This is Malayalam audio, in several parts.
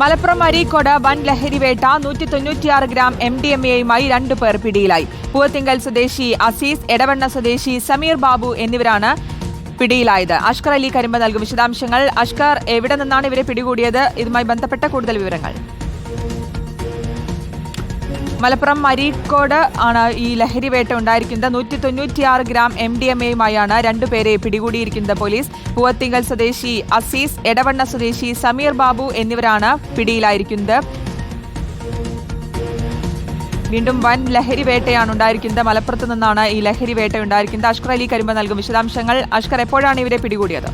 മലപ്പുറം അരീക്കോട് വൻ ലഹരിവേട്ട നൂറ്റി തൊണ്ണൂറ്റിയാറ് ഗ്രാം എം ഡി എം എയുമായി രണ്ടു പേർ പിടിയിലായി. പൂവത്തിങ്കൽ സ്വദേശി അസീസ് എടവണ്ണ സ്വദേശി സമീർ ബാബു എന്നിവരാണ് പിടിയിലായത്. അഷ്കർ അലി കരിമ്പ നൽകും വിശദാംശങ്ങൾ. അഷ്കർ എവിടെ നിന്നാണ് ഇവരെ പിടികൂടിയത്? ഇതുമായി ബന്ധപ്പെട്ട കൂടുതൽ വിവരങ്ങൾ. മലപ്പുറം മരീക്കോട് ആണ് ഈ ലഹരി വേട്ട ഉണ്ടായിരിക്കുന്നത്. നൂറ്റി തൊണ്ണൂറ്റിയാറ് ഗ്രാം എം ഡി എം എയുമായാണ് രണ്ടുപേരെ പിടികൂടിയിരിക്കുന്നത് പോലീസ്. പൂവത്തിങ്കൽ സ്വദേശി അസീസ് എടവണ്ണ സ്വദേശി സമീർ ബാബു എന്നിവരാണ് പിടിയിലായിരിക്കുന്നത്. വീണ്ടും വൻ ലഹരി വേട്ടയാണ് ഉണ്ടായിരിക്കുന്നത്. മലപ്പുറത്ത് നിന്നാണ് ഈ ലഹരി വേട്ട ഉണ്ടായിരിക്കുന്നത്. അഷ്കർ അലി കരിമ്പ നൽകും വിശദാംശങ്ങൾ. അഷ്കർ എപ്പോഴാണ് ഇവരെ പിടികൂടിയത്?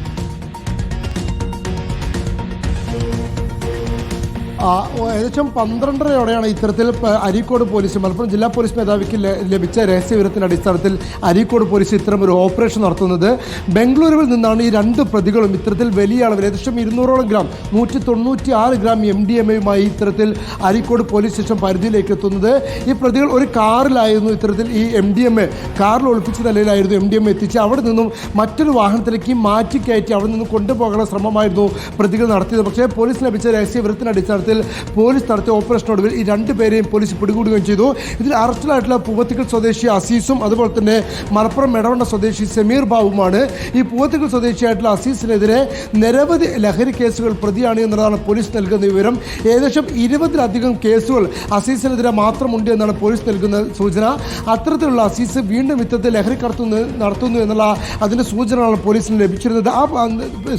ഏകദേശം പന്ത്രണ്ടരയോടെയാണ് ഇത്തരത്തിൽ അരീക്കോട് പോലീസ് മലപ്പുറം ജില്ലാ പോലീസ് മേധാവിക്ക് ലഭിച്ച രഹസ്യവിവരത്തിന്റെ അടിസ്ഥാനത്തിൽ അരീക്കോട് പോലീസ് ഇത്തരം ഒരു ഓപ്പറേഷൻ നടത്തുന്നത്. ബംഗളൂരുവിൽ നിന്നാണ് ഈ രണ്ട് പ്രതികളും ഇത്തരത്തിൽ വലിയ അളവിൽ ഏകദേശം ഇരുന്നൂറോളം ഗ്രാം നൂറ്റി തൊണ്ണൂറ്റി ആറ് ഗ്രാം എം ഡി എം എയുമായി ഇത്തരത്തിൽ അരീക്കോട് പോലീസ് സ്റ്റേഷൻ പരിധിയിലേക്ക് എത്തുന്നത്. ഈ പ്രതികൾ ഒരു കാറിലായിരുന്നു ഇത്തരത്തിൽ ഈ എം ഡി എം എ കാറിൽ ഒളിപ്പിച്ച നിലയിലായിരുന്നു എം ഡി എം എത്തിച്ച് അവിടെ നിന്നും മറ്റൊരു വാഹനത്തിലേക്ക് മാറ്റി കയറ്റി അവിടെ നിന്ന് കൊണ്ടുപോകാനുള്ള ശ്രമമായിരുന്നു പ്രതികൾ നടത്തിയത്. പക്ഷേ പോലീസ് ലഭിച്ച രഹസ്യവിവരത്തിന്റെ അടിസ്ഥാനത്തിൽ പോലീസ് നടത്തിയ ഓപ്പറേഷനൊടുവിൽ ഈ രണ്ട് പേരെയും പോലീസ് പിടികൂടുകയും ചെയ്തു. ഇതിൽ അറസ്റ്റിലായിട്ടുള്ള പൂവത്തിക്കൽ സ്വദേശി അസീസും അതുപോലെ തന്നെ മലപ്പുറം മെടവണ്ണ സ്വദേശി സമീർ ബാബുമാണ് ഈ പൂവത്തിക്കൽ സ്വദേശിയായിട്ടുള്ള അസീസിനെതിരെ നിരവധി ലഹരി കേസുകൾ പ്രതിയാണ് എന്നതാണ് പോലീസ് നൽകുന്ന വിവരം. ഏകദേശം ഇരുപതിലധികം കേസുകൾ അസീസിനെതിരെ മാത്രമുണ്ട് എന്നാണ് പോലീസ് നൽകുന്ന സൂചന. അത്തരത്തിലുള്ള അസീസ് വീണ്ടും ഇത്തരത്തിൽ ലഹരി കടത്തുന്നു നടത്തുന്നു എന്നുള്ള അതിന്റെ സൂചനകളാണ് പോലീസിന് ലഭിച്ചിരുന്നത്. ആ,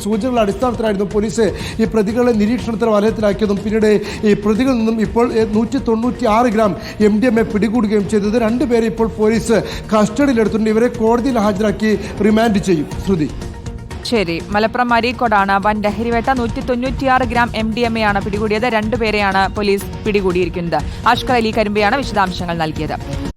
സൂചനകളുടെ അടിസ്ഥാനത്തിലായിരുന്നു പോലീസ് ഈ പ്രതികളെ നിരീക്ഷണത്തിന് വലയത്തിലാക്കിയതും പിന്നീട് ഈ പ്രതികളിൽ നിന്നും ഇപ്പോൾ നൂറ്റി തൊണ്ണൂറ്റി ആറ് gram M D M A പിടികൂടുകയും ചെയ്തത്. രണ്ടുപേരെ ഇപ്പോൾ പോലീസ് കസ്റ്റഡിയിലെടുത്തിട്ടുണ്ട്. ഇവരെ കോടതിയിൽ ഹാജരാക്കി റിമാൻഡ് ചെയ്യും. ശ്രുതി. ശരി. മലപ്പുറം അരീക്കോടാണ് വൻ ലഹരിവേട്ട. നൂറ്റി തൊണ്ണൂറ്റിയാറ് gram M D M A ആണ് പിടികൂടിയത്. രണ്ടുപേരെയാണ് പോലീസ് പിടികൂടിയിരിക്കുന്നത്. അഷ്കർ അലി കരിമ്പയാണ് വിശദാംശങ്ങൾ നൽകിയത്.